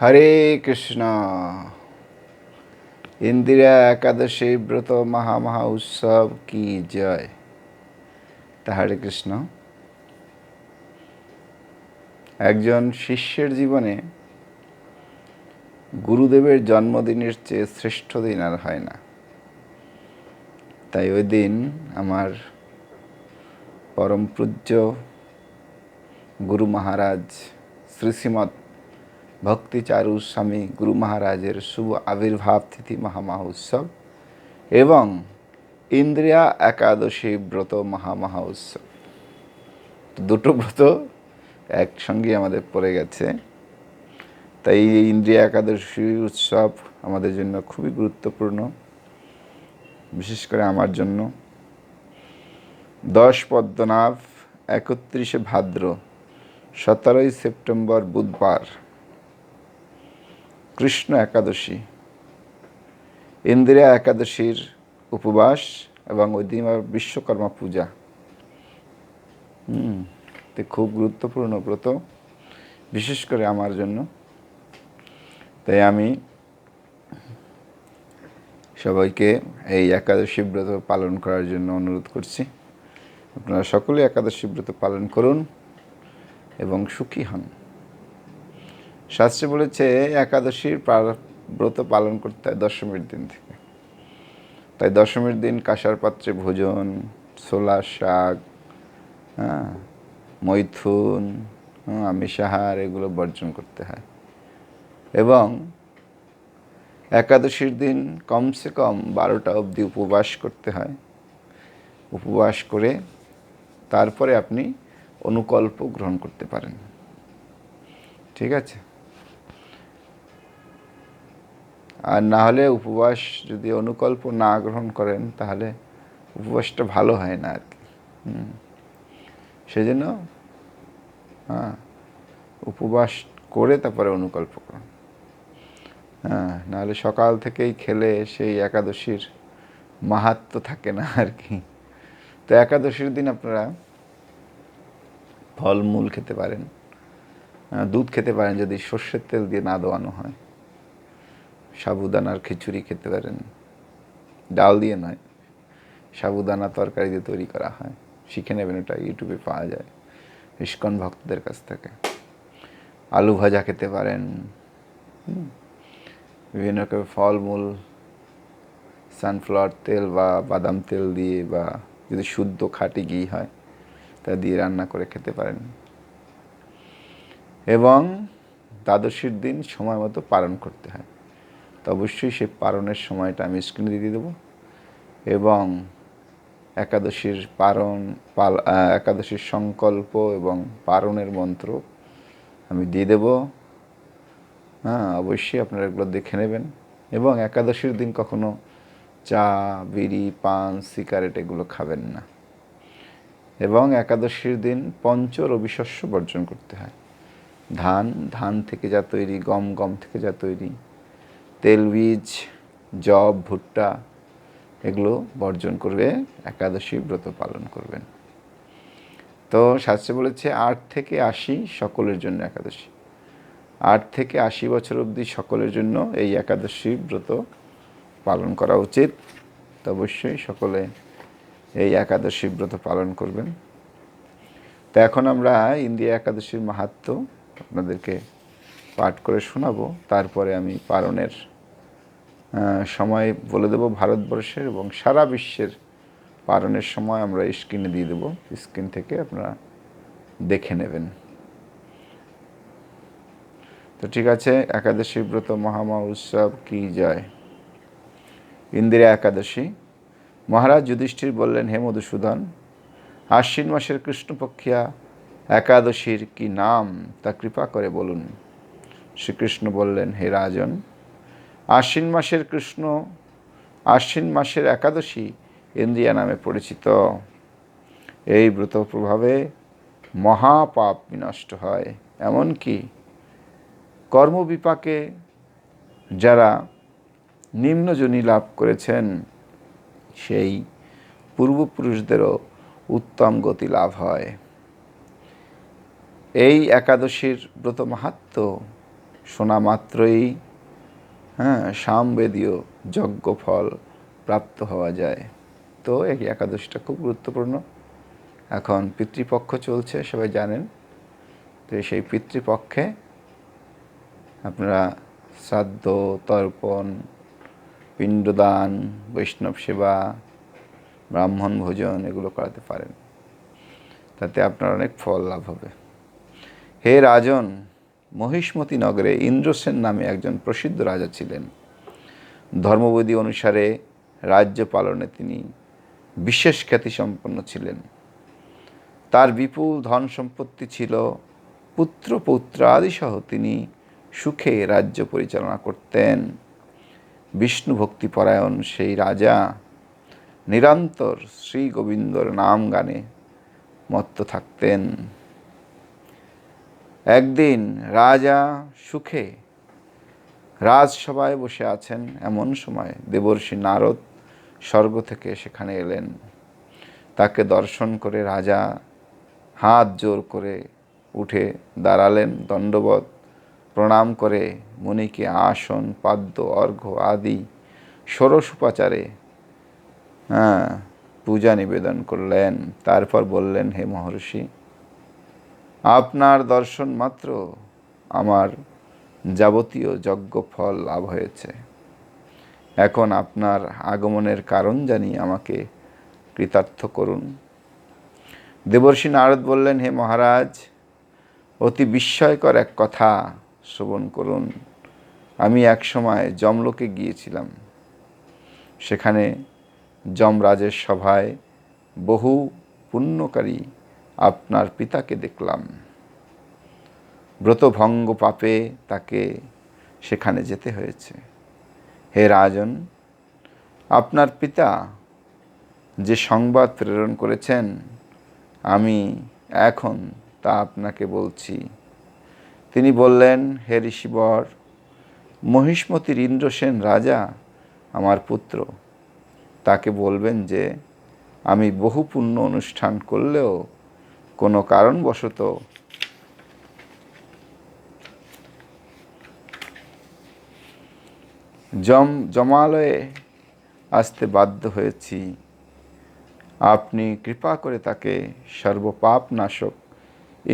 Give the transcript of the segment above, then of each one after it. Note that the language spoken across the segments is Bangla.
হরে কৃষ্ণ। ইন্দিরা একাদশী ব্রত মহা মহা উৎসব কি জয়? তা হরে কৃষ্ণ। একজন শিষ্যের জীবনে গুরুদেবের জন্মদিনের চেয়ে শ্রেষ্ঠ দিন আর হয় না। তাই ওই দিন আমার পরম পূজ্য গুরু মহারাজ শ্রী শ্রীমৎ ভক্তিচারু স্বামী গুরু মহারাজের শুভ আবির্ভাব তিথি মহামহা উৎসব এবং ইন্দ্রিয়া একাদশী ব্রত মহামহা উৎসব দুটো ব্রত একসঙ্গে আমাদের পড়ে গেছে। তাই এই ইন্দ্রিয়া একাদশী উৎসব আমাদের জন্য খুবই গুরুত্বপূর্ণ, বিশেষ করে আমার জন্য। দশ পদ্মনাভ, একত্রিশে ভাদ্র, সতেরোই সেপ্টেম্বর বুধবার। কৃষ্ণ একাদশী ইন্দিরা একাদশীর উপবাস এবং ওই দিন বিশ্বকর্মা পূজা। হুম খুব গুরুত্বপূর্ণ ব্রত, বিশেষ করে আমার জন্য। তাই আমি সবাইকে এই একাদশী ব্রত পালন করার জন্য অনুরোধ করছি। আপনারা সকলে একাদশী ব্রত পালন করুন এবং সুখী হন। শাস্ত্রে বলেছে একাদশীর ব্রত পালন করতে হয় দশমীর দিন থেকে। তাই দশমীর দিন কাঁসার পাত্রে ভোজন ছোলা শাক হ্যাঁ মৈথুন হ্যাঁ, আমিষাহার এগুলো বর্জন করতে হয়। এবং একাদশীর দিন কমসে কম বারোটা অবধি উপবাস করতে হয়। উপবাস করে তারপরে আপনি অনুকল্প গ্রহণ করতে পারেন। ঠিক আছে? আর না হলে উপবাস যদি অনুকল্প না গ্রহণ করেন, তাহলে উপবাসটা ভালো হয় না আর কি। হুম। সেজন্য হ্যাঁ উপবাস করে তারপরে অনুকল্প করুন। হ্যাঁ নাহলে সকাল থেকেই খেলে সেই একাদশীর মাহাত্ম থাকে না আর কি। তো একাদশীর দিন আপনারা ফলমূল খেতে পারেন দুধ খেতে পারেন যদি সর্ষের তেল দিয়ে না দেওয়ানো হয়। সাবুদানার খিচুড়ি খেতে পারেন। ডাল দিয়ে নয়, সাবুদানা তরকারি দিয়ে তৈরি করা হয়। শিখে নেবেন ওটা, ইউটিউবে পাওয়া যায়। ইস্কন ভক্তদের কাছ থেকে। আলু ভাজা খেতে পারেন। বিভিন্ন রকমের ফলমূল, সানফ্লাওয়ার তেল বা বাদাম তেল দিয়ে বা যদি শুদ্ধ খাঁটি ঘি হয়, তা দিয়ে রান্না করে খেতে পারেন। এবং দ্বাদশীর দিন সময় মতো পালন করতে হয়। তো অবশ্যই সেই পারণের সময়টা আমি স্ক্রিনে দিয়ে দেবো। এবং একাদশীর পারণ, পাল একাদশীর সংকল্প এবং পারণের মন্ত্র আমি দিয়ে দেবো। হ্যাঁ অবশ্যই আপনারা এগুলো দেখে নেবেন। এবং একাদশীর দিন কখনো চা, বিড়ি, পান, সিগারেট এগুলো খাবেন না। এবং একাদশীর দিন পঞ্চ রবিশস্য বর্জন করতে হয়। ধান ধান থেকে যা তৈরি, গম গম থেকে যা তৈরি তেলবীজ জব ভুট্টা এগুলো বর্জন করবে, একাদশী ব্রত পালন করবেন। তো শাস্ত্রে বলেছে, আট থেকে আশি সকলের জন্য একাদশী। আট থেকে আশি বছর অবধি সকলের জন্য এই একাদশী ব্রত পালন করা উচিত। তো অবশ্যই সকলে এই একাদশী ব্রত পালন করবেন। তো এখন আমরা ইন্দিয়া একাদশীর মাহাত্ম আপনাদেরকে পাঠ করে শোনাবো। তারপরে আমি পালনের সময় বলে দেব ভারতবর্ষের এবং সারা বিশ্বের পালনের সময় আমরা স্ক্রিনে দিয়ে দেবো। স্ক্রিন থেকে আপনারা দেখে নেবেন। তো ঠিক আছে, একাদশী ব্রত, মহামা উৎসব কি যায় ইন্দিরা একাদশী। মহারাজ যুধিষ্ঠির বললেন, হে মধুসূদন, আশ্বিন মাসের কৃষ্ণপক্ষিয়া একাদশীর কি নাম? তা কৃপা করে বলুন। শ্রীকৃষ্ণ বললেন, হে রাজন আশ্বিন মাসের কৃষ্ণ, আশ্বিন মাসের একাদশী ইন্দ্রিয়া নামে পরিচিত। এই ব্রত প্রভাবে মহাপাপ বিনষ্ট হয়। এমনকি কর্মবিপাকে যারা নিম্নজনী লাভ করেছেন, সেই পূর্বপুরুষদেরও উত্তম গতি লাভ হয়। এই একাদশীর ব্রত মাহাত্ম শোনা মাত্রই হ্যাঁ সামবেদীয় যজ্ঞ ফল প্রাপ্ত হওয়া যায়। তো এই একাদশীটা খুব গুরুত্বপূর্ণ। এখন পিতৃপক্ষ চলছে, সবাই জানেন। তো সেই পিতৃপক্ষে আপনারা শ্রাদ্ধ, তর্পণ, পিণ্ডদান, বৈষ্ণব সেবা, ব্রাহ্মণ ভোজন এগুলো করাতে পারেন। তাতে আপনার অনেক ফল লাভ হবে। হে রাজন মহিষ্মতি নগরে ইন্দ্রসেন নামে একজন প্রসিদ্ধ রাজা ছিলেন। ধর্মবিধি অনুসারে রাজ্য পালনে তিনি বিশেষ খ্যাতিসম্পন্ন ছিলেন। তার বিপুল ধন সম্পত্তি ছিল, পুত্র পুত্র পৌত্রাদিসহ তিনি সুখে রাজ্য পরিচালনা করতেন। বিষ্ণু ভক্তিপরায়ণ সেই রাজা নিরন্তর শ্রী গোবিন্দর নাম গানে মত্ত থাকতেন। একদিন রাজা সুখে রাজসভায় বসে আছেন এমন সময় দেবর্ষি নারদ স্বর্গ থেকে সেখানে এলেন। তাকে দর্শন করে রাজা হাত জোর করে উঠে দাঁড়ালেন। দণ্ডবত প্রণাম করে মুনিকে আসন, পাদ্য, অর্ঘ্য আদি, ষোড়শ উপাচারে হ্যাঁ পূজা নিবেদন করলেন। তারপর বললেন, হে মহর্ষি আপনার দর্শন মাত্র। আমার যাবতীয় যজ্ঞ ফল লাভ হয়েছে। এখন আপনার আগমনের কারণ জানি আমাকে কৃতার্থ করুন। দেবর্ষী নারদ বললেন, হে মহারাজ, অতি বিস্ময়কর এক কথা শ্রবণ করুন। আমি এক সময় যমলোকে গিয়েছিলাম। সেখানে যমরাজের সভায় বহু পুণ্যকারী আপনার পিতাকে দেখলাম। ব্রতভঙ্গ পাপে তাকে সেখানে যেতে হয়েছে। হে রাজন, আপনার পিতা যে সংবাদ প্রেরণ করেছেন, আমি এখন তা আপনাকে বলছি। তিনি বললেন, হে ঋষিবর, মহিষ্মতির ইন্দ্রসেন রাজা আমার পুত্র। তাকে বলবেন যে, আমি বহু পুণ্য অনুষ্ঠান করলেও কোনো কারণবশত জম, জমালয়ে আসতে বাধ্য হয়েছি। আপনি কৃপা করে তাকে সর্বপাপ নাশক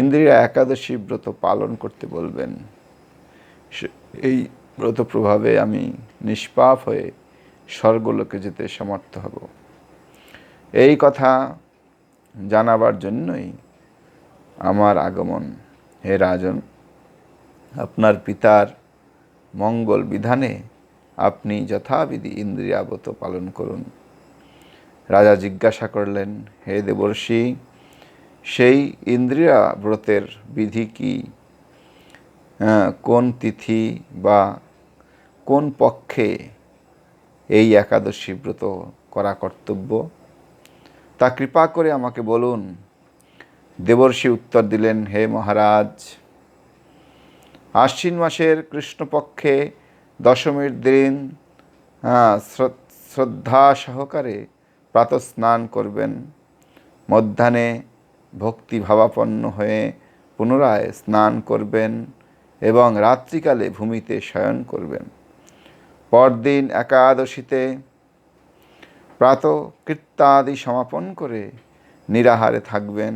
ইন্দ্রিয়া একাদশী ব্রত পালন করতে বলবেন। এই ব্রত প্রভাবে আমি নিষ্পাপ হয়ে স্বর্গলোকে যেতে সমর্থ হব। এই কথা জানাবার জন্যই আমার আগমন। হে রাজন, আপনার পিতার মঙ্গল বিধানে আপনি যথাবিধি ইন্দ্রিয়াবত পালন করুন। রাজা জিজ্ঞাসা করলেন, হে দেবর্ষি, সেই ইন্দ্রিয়া ব্রতের বিধি কি? কোন তিথি বা কোন পক্ষে এই একাদশী ব্রত করা কর্তব্য? তা কৃপা করে আমাকে বলুন দেবর্ষি উত্তর দিলেন, হে মহারাজ, আশ্বিন মাসের কৃষ্ণপক্ষে দশমীর দিন শ্রদ্ধা সহকারে প্রাতঃস্নান করবেন। মধ্যাহ্নে ভক্তি ভাবাপন্ন হয়ে পুনরায় স্নান করবেন এবং রাত্রিকালে ভূমিতে শয়ন করবেন। পরদিন একাদশীতে প্রাত কীর্তাদি সমাপন করে নিরাহারে থাকবেন।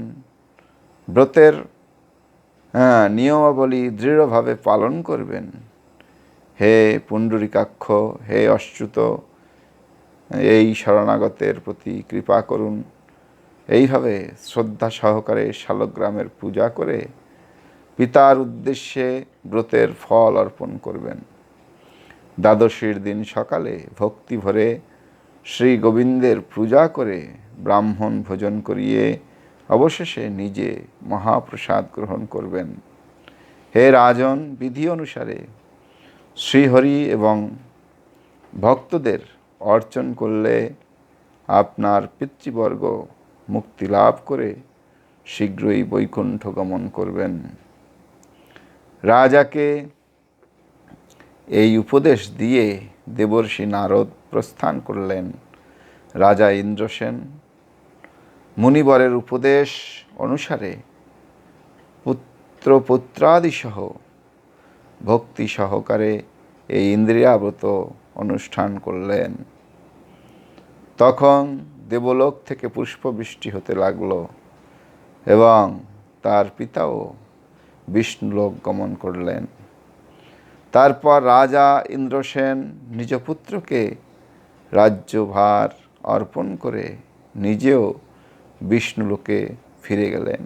ব্রতের হ্যাঁ, নিয়মাবলী দৃঢ়ভাবে পালন করবেন। হে পুণ্ডরিকাক্ষ হে অচ্যুত এই শরণাগতের প্রতি কৃপা করুন। এইভাবে শ্রদ্ধা সহকারে শালগ্রামের পূজা করে পিতার উদ্দেশ্যে ব্রতের ফল অর্পণ করবেন। দ্বাদশীর দিন সকালে ভক্তি ভরে শ্রী গোবিন্দের পূজা করে ব্রাহ্মণ ভোজন করিয়ে অবশেষে নিজে মহাপ্রসাদ গ্রহণ করবেন। হে রাজন, বিধি অনুসারে শ্রীহরি এবং ভক্তদের অর্চন করলে আপনার পিতৃবর্গ মুক্তি লাভ করে শীঘ্রই বৈকুণ্ঠ গমন করবেন। রাজাকে এই উপদেশ দিয়ে দেবর্ষি নারদ প্রস্থান করলেন। রাজা ইন্দ্রসেন মুনিবরের উপদেশ অনুসারে পুত্র পুত্রাদিসহ ভক্তি সহকারে এই ইন্দ্রিয়াব্রত অনুষ্ঠান করলেন। তখন দেবলোক থেকে পুষ্পবৃষ্টি হতে লাগল এবং তার পিতাও বিষ্ণুলোক গমন করলেন। তারপর রাজা ইন্দ্রসেন নিজ পুত্রকে রাজ্যভার অর্পণ করে নিজেও বিষ্ণুলোকে ফিরে গেলেন।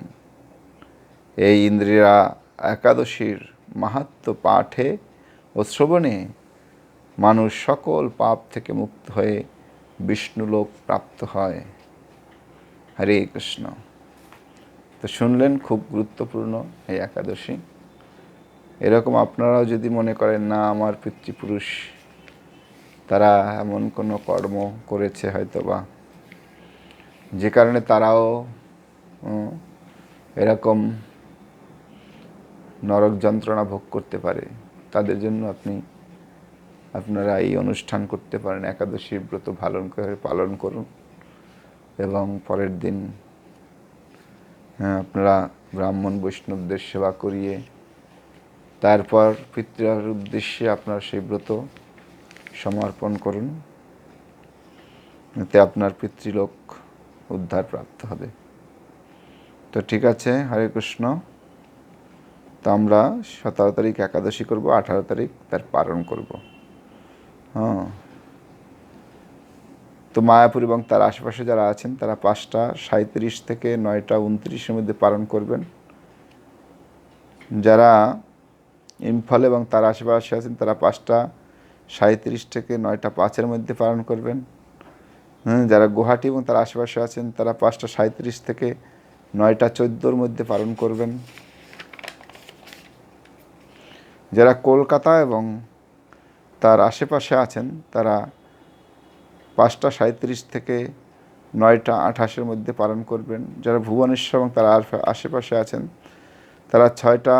এই ইন্দ্রিয়া একাদশীর মাহাত্ম পাঠে ও শ্রবণে মানুষ সকল পাপ থেকে মুক্ত হয়ে বিষ্ণুলোক প্রাপ্ত হয়। হরে কৃষ্ণ। তো শুনলেন, খুব গুরুত্বপূর্ণ এই একাদশী। এরকম আপনারাও যদি মনে করেন, না, আমার পিতৃপুরুষ, তারা এমন কোনো কর্ম করেছে হয়তো বা যে কারণে তারাও এরকম নরক যন্ত্রণা ভোগ করতে পারে। তাদের জন্য আপনি, আপনারা এই অনুষ্ঠান করতে পারেন। একাদশীর ব্রত পালন করে পালন করুন এবং পরের দিন আপনারা ব্রাহ্মণ বৈষ্ণবদের সেবা করিয়ে, তারপর পিতৃর উদ্দেশ্যে আপনার সেই ব্রত সমর্পণ করুন। এতে আপনার পিতৃলোক উদ্ধার প্রাপ্ত হবে। তো ঠিক আছে, হরে কৃষ্ণ। তো আমরা সতেরো তারিখ একাদশী করব, আঠারো তারিখ তার পালন করব। হ্যাঁ। তো মায়াপুর এবং তার আশেপাশে যারা আছেন, তারা পাঁচটা সাঁত্রিশ থেকে নয়টা উনত্রিশের মধ্যে পালন করবেন। যারা ইম্ফল এবং তার আশেপাশে আছেন, তারা পাঁচটা সাঁত্রিশ থেকে নয়টা পাঁচের মধ্যে পালন করবেন। হুম, যারা গুয়াহাটি এবং তার আশেপাশে আছেন তারা পাঁচটা সাঁত্রিশ থেকে নয়টা চোদ্দোর মধ্যে পালন করবেন। যারা কলকাতা এবং তার আশেপাশে আছেন তারা পাঁচটা সাঁত্রিশ থেকে নয়টা আঠাশের মধ্যে পালন করবেন। যারা ভুবনেশ্বর এবং তার আশেপাশে আছেন তারা ছয়টা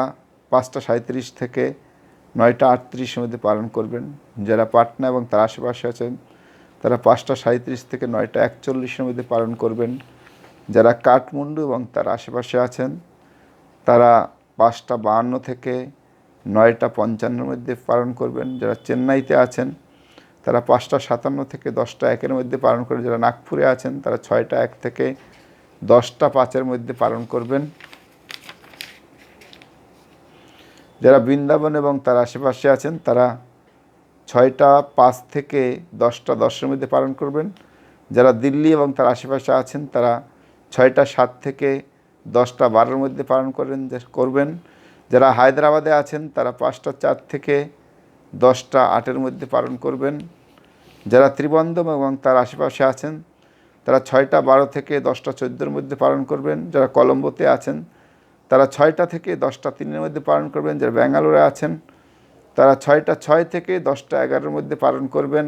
পাঁচটা সাঁত্রিশ থেকে নয়টা আটত্রিশের মধ্যে পালন করবেন। যারা পাটনা এবং তার আশেপাশে আছেন তারা পাঁচটা সাঁত্রিশ থেকে নয়টা একচল্লিশের মধ্যে পালন করবেন। যারা কাঠমান্ডু এবং তার আশেপাশে আছেন, তারা পাঁচটা বাহান্ন থেকে নয়টা পঞ্চান্নর মধ্যে পালন করবেন। যারা চেন্নাইতে আছেন, তারা পাঁচটা সাতান্ন থেকে দশটা একের মধ্যে পালন করবেন। যারা নাগপুরে আছেন, তারা ছয়টা এক থেকে দশটা পাঁচের মধ্যে পালন করবেন। যারা বৃন্দাবন এবং তার আশেপাশে আছেন, তারা ছয়টা পাঁচ থেকে দশটা দশের মধ্যে পালন করবেন। যারা দিল্লি এবং তার আশেপাশে আছেন, তারা ছয়টা সাত থেকে দশটা বারোর মধ্যে পালন করেন করবেন। যারা হায়দ্রাবাদে আছেন, তারা পাঁচটা চার থেকে দশটা আটের মধ্যে পালন করবেন। যারা ত্রিবন্ধম এবং তার আশেপাশে আছেন, তারা ছয়টা বারো থেকে দশটা চোদ্দোর মধ্যে পালন করবেন। যারা কলম্বোতে আছেন, তারা ছয়টা থেকে দশটা তিনের মধ্যে পালন করবেন। যারা ব্যাঙ্গালোরে আছেন তারা ছয়টা ছয় থেকে দশটা এগারোর মধ্যে পালন করবেন।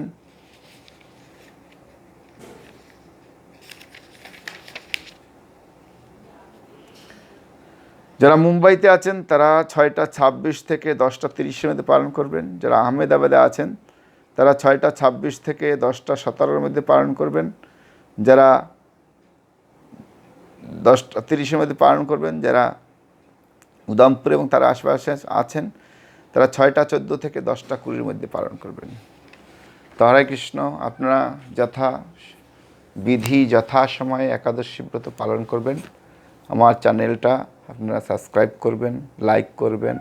যারা মুম্বাইতে আছেন, তারা ছয়টা ছাব্বিশ থেকে দশটা তিরিশের মধ্যে পালন করবেন। যারা আহমেদাবাদে আছেন, তারা ছয়টা ছাব্বিশ থেকে দশটা সতেরোর মধ্যে পালন করবেন। যারা দশটা তিরিশের মধ্যে পালন করবেন, যারা উদামপুর এবং তার আশেপাশে আছেন তারা ছয়টা, চোদ্দ থেকে দশটা কুড়ির মধ্যে পালন করবেন। তো হরে কৃষ্ণ, আপনারা যথা বিধি, যথা সময়ে একাদশী ব্রত পালন করবেন। আমার চ্যানেলটা আপনারা সাবস্ক্রাইব করবেন, লাইক করবেন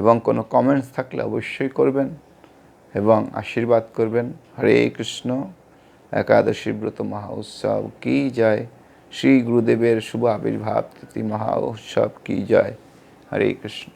এবং কোনো কমেন্টস থাকলে অবশ্যই করবেন এবং আশীর্বাদ করবেন। হরে কৃষ্ণ, একাদশী ব্রত মহা উৎসব কি যায় শ্রী গুরুদেবের শুভ আবির্ভাব, তিথি মহা উৎসব কি যায় হরে কৃষ্ণ।